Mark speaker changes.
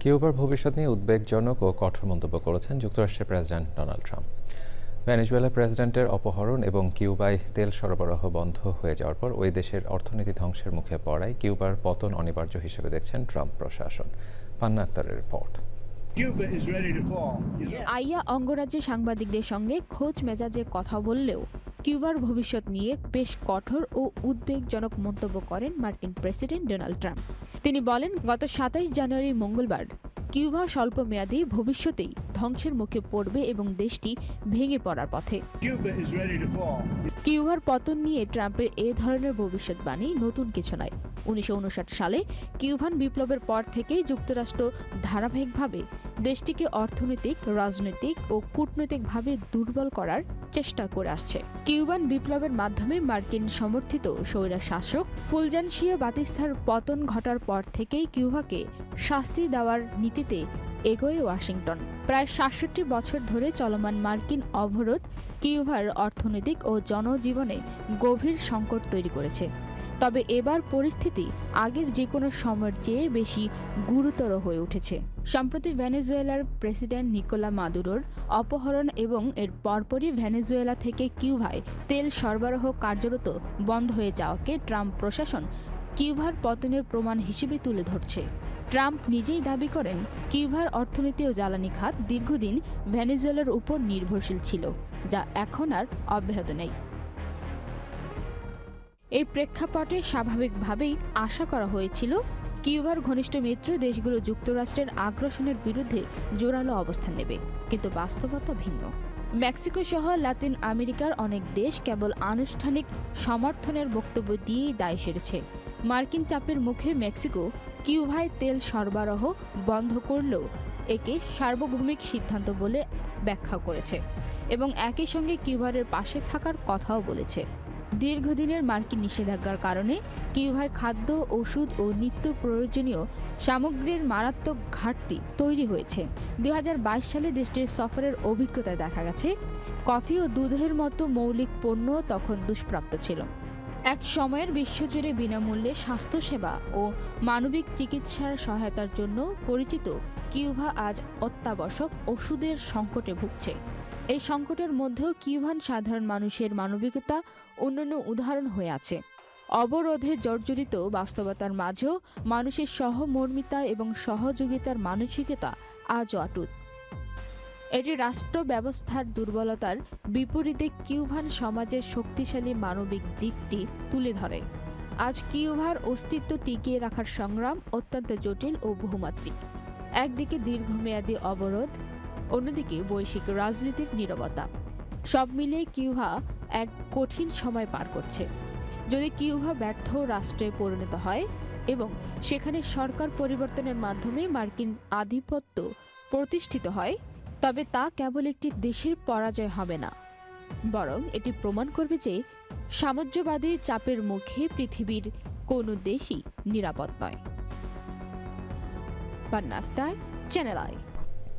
Speaker 1: কিউবার ভবিষ্যৎ নিয়ে উদ্বেগজনক ও কঠোর মন্তব্য করেছেন যুক্তরাষ্ট্রের প্রেসিডেন্ট ডোনাল্ড ট্রাম্প। ভেনেজুয়েলা প্রেসিডেন্টের অপহরণ এবং কিউবায় তেল সরবরাহ বন্ধ হয়ে যাওয়ার পর ওই দেশের অর্থনীতি ধ্বংসের মুখে পড়ায় কিউবার পতন অনিবার্য হিসেবে দেখছেন ট্রাম্প প্রশাসন। পান্না আক্তারের রিপোর্ট?
Speaker 2: আইয়া অঙ্গরাজ্যে সাংবাদিকদের সঙ্গে খোঁজ মেজাজে কথা বললেও কিউবার ভবিষ্যৎ নিয়ে বেশ কঠোর ও উদ্বেগজনক মন্তব্য করেন মার্কিন প্রেসিডেন্ট ডোনাল্ড ট্রাম্প। তিনি বলেন গত সাতাইশ জানুয়ারি মঙ্গলবার কিউবা স্বল্পমেয়াদী ভবিষ্যতেই ধ্বংসের মুখে পড়বে এবং দেশটি ভেঙে পড়ার পথে. কিউবার পতন নিয়ে ট্রাম্পের এ ধরনের ভবিষ্যৎবাণী নতুন কিছু নয়। উনিশশো সালে কিউভান বিপ্লবের পর থেকেই যুক্তরাষ্ট্র ধারাবাহিকভাবে দেশটিকে অর্থনৈতিক রাজনৈতিক ও কূটনৈতিকভাবে দুর্বল করার চেষ্টা করে আসছে। কিউবান বিপ্লবের মাধ্যমে মার্কিন সমর্থিত স্বৈরা শাসক ফুলজানসিয়া বাতিস্তার পতন ঘটার পর থেকেই কিউবাকে শাস্তি দেওয়ার নীতিতে এগোয় ওয়াশিংটন। প্রায় সাতষট্টি বছর ধরে চলমান মার্কিন অবরোধ কিউবার অর্থনৈতিক ও জনজীবনে গভীর সংকট তৈরি করেছে। তবে এবার পরিস্থিতি আগের যে কোনো সময়ের চেয়ে বেশি গুরুতর হয়ে উঠেছে। সম্প্রতি ভেনেজুয়েলার প্রেসিডেন্ট নিকোলা মাদুরোর অপহরণ এবং এর পরপরই ভেনেজুয়েলা থেকে কিউভায় তেল সরবরাহ কার্যরত বন্ধ হয়ে যাওয়াকে ট্রাম্প প্রশাসন কিউভার পতনের প্রমাণ হিসেবে তুলে ধরছে। ট্রাম্প নিজেই দাবি করেন কিউভার অর্থনীতি ও জ্বালানি খাত দীর্ঘদিন ভেনেজুয়েলার উপর নির্ভরশীল ছিল, যা এখন আর অব্যাহত নেই। এই প্রেক্ষাপটে স্বাভাবিকভাবেই আশা করা হয়েছিল কিউবার ঘনিষ্ঠ মিত্র দেশগুলো যুক্তরাষ্ট্রের আগ্রাসনের বিরুদ্ধে জোরালো অবস্থান নেবে, কিন্তু বাস্তবতা ভিন্ন। মেক্সিকো সহ লাতিন আমেরিকার অনেক দেশ কেবল আনুষ্ঠানিক সমর্থনের বক্তব্য দিয়েই দায় সেরেছে। মার্কিন চাপের মুখে মেক্সিকো কিউভায় তেল সরবরাহ বন্ধ করলেও একে সার্বভৌমিক সিদ্ধান্ত বলে ব্যাখ্যা করেছে এবং একই সঙ্গে কিউবারের পাশে থাকার কথাও বলেছে। দীর্ঘদিনের মার্কিন নিষেধাজ্ঞার কারণে কিউভায় খাদ্য, ওষুধ ও নিত্য প্রয়োজনীয় সামগ্রীর মারাত্মক ঘাটতি তৈরি হয়েছে। দু হাজার বাইশ সালে দেশটির সফরের অভিজ্ঞতায় দেখা গেছে, কফি ও দুধের মতো মৌলিক পণ্য তখন দুষ্প্রাপ্ত ছিল। এক সময়ের বিশ্বজুড়ে বিনামূল্যে স্বাস্থ্যসেবা ও মানবিক চিকিৎসার সহায়তার জন্য পরিচিত কিউভা আজ অত্যাবশ্যক ওষুধের সংকটে ভুগছে। এই সংকটের মধ্যেও কিউভান সাধারণ মানুষের মানবিকতা অন্যান্য উদাহরণ হয়ে আছে। অবরোধে জর্জরিত বাস্তবতার মাঝেও মানুষের সহমর্মিতা এবং সহযোগিতার মানসিকতা আজও অটুট এটি রাষ্ট্র ব্যবস্থার দুর্বলতার বিপরীতে কিউভান সমাজের শক্তিশালী মানবিক দিকটি তুলে ধরে। আজ কিউভার অস্তিত্ব টিকিয়ে রাখার সংগ্রাম অত্যন্ত জটিল ও বহুমাত্রিক। একদিকে দীর্ঘমেয়াদী অবরোধ, অন্যদিকে বৈশ্বিক রাজনীতির নীরবতা। সব মিলিয়ে কিউভা এক কঠিন সময় পার করছে। যদি কিউভা ব্যর্থ রাষ্ট্রে পরিণত হয় এবং সেখানে সরকার পরিবর্তনের মাধ্যমে মার্কিন আধিপত্য প্রতিষ্ঠিত হয় তবে তা কেবল একটি দেশের পরাজয় হবে না, বরং এটি প্রমাণ করবে যে সাম্রাজ্যবাদী চাপের মুখে পৃথিবীর কোনো দেশই নিরাপদ নয়। Channel I.